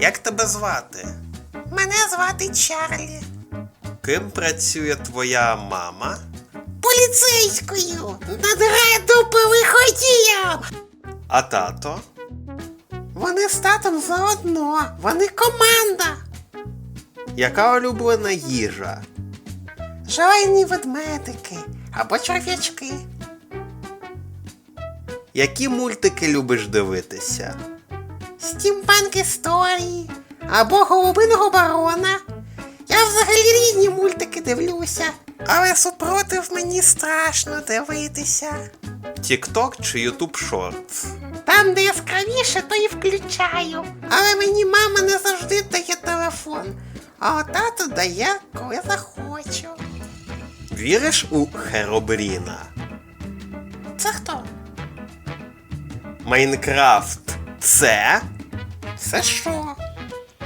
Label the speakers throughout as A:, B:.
A: Як тебе звати?
B: Мене звати Чарлі.
A: Ким працює твоя мама?
B: Поліцейською надирає дупи виходіям.
A: А тато?
B: Вони з татом заодно. Вони команда.
A: Яка улюблена їжа?
B: Жарені ведмедики або черв'ячки.
A: Які мультики любиш дивитися?
B: Стімпанк історії або голубиного барона. Я взагалі різні мультики дивлюся, але супротив мені страшно дивитися.
A: Тікток чи Ютуб Шортс?
B: Там, де яскравіше, то і включаю. Але мені мама не завжди дає телефон, а тато дає, коли захочу.
A: Віриш у Херобріна?
B: Це хто?
A: Майнкрафт це
B: Це що?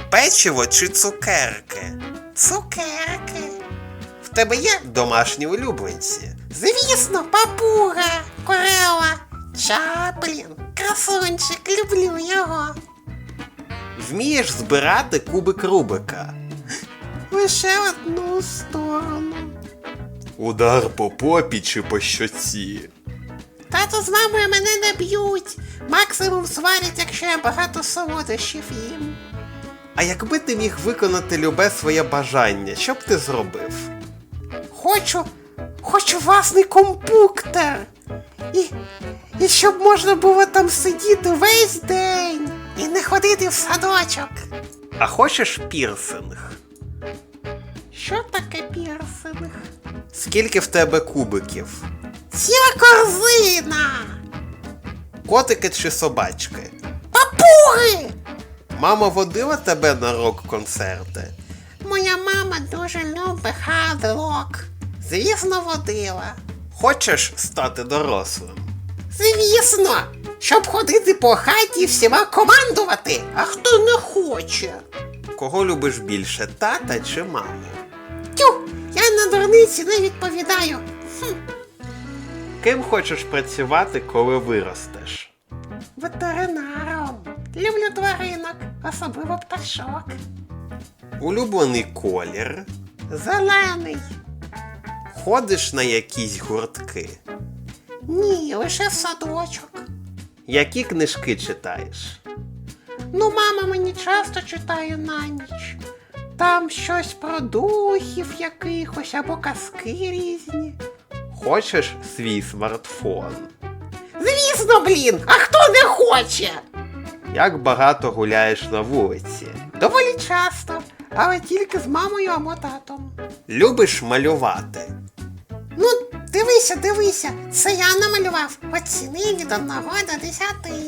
A: печиво чи цукерки?
B: Цукерки.
A: В тебе є домашні улюбленці?
B: Звісно, папуга, корела, Чаплін, красунчик, люблю його.
A: Вмієш збирати кубик Рубика?
B: Лише одну сторону.
A: Удар по попі чи по щоці?
B: Тато з мамою мене не б'ють. Максимум сварять, якщо я багато солодощів їм.
A: А якби ти міг виконати любе своє бажання, що б ти зробив?
B: Хочу, хочу власний компуктер. І, і щоб можна було там сидіти весь день і не ходити в садочок.
A: А хочеш пірсинг?
B: Що таке пірсинг?
A: Скільки в тебе кубиків?
B: Ціла корзина!
A: Котики чи собачки?
B: Папуги!
A: Мама водила тебе на рок-концерти?
B: Моя мама дуже любить хард-рок. Звісно, водила.
A: Хочеш стати дорослим?
B: Звісно, щоб ходити по хаті і всіма командувати, а хто не хоче.
A: Кого любиш більше, тата чи маму?
B: Тю, я на дурниці не відповідаю. Хм,
A: Ким хочеш працювати, коли виростеш?
B: ветеринаром. Люблю тваринок, особливо пташок.
A: Улюблений колір?
B: Зелений.
A: Ходиш на якісь гуртки?
B: Ні, лише в садочок.
A: Які книжки читаєш?
B: Ну, мама мені часто читає на ніч. Там щось про духів якихось або казки різні.
A: Хочеш свій смартфон?
B: Звісно, блін, а хто не хоче?
A: Як багато гуляєш на вулиці?
B: Доволі часто, але тільки з мамою або татом.
A: Любиш малювати?
B: Ну, дивися, дивися, це я намалював. Оціни від одного до десяти.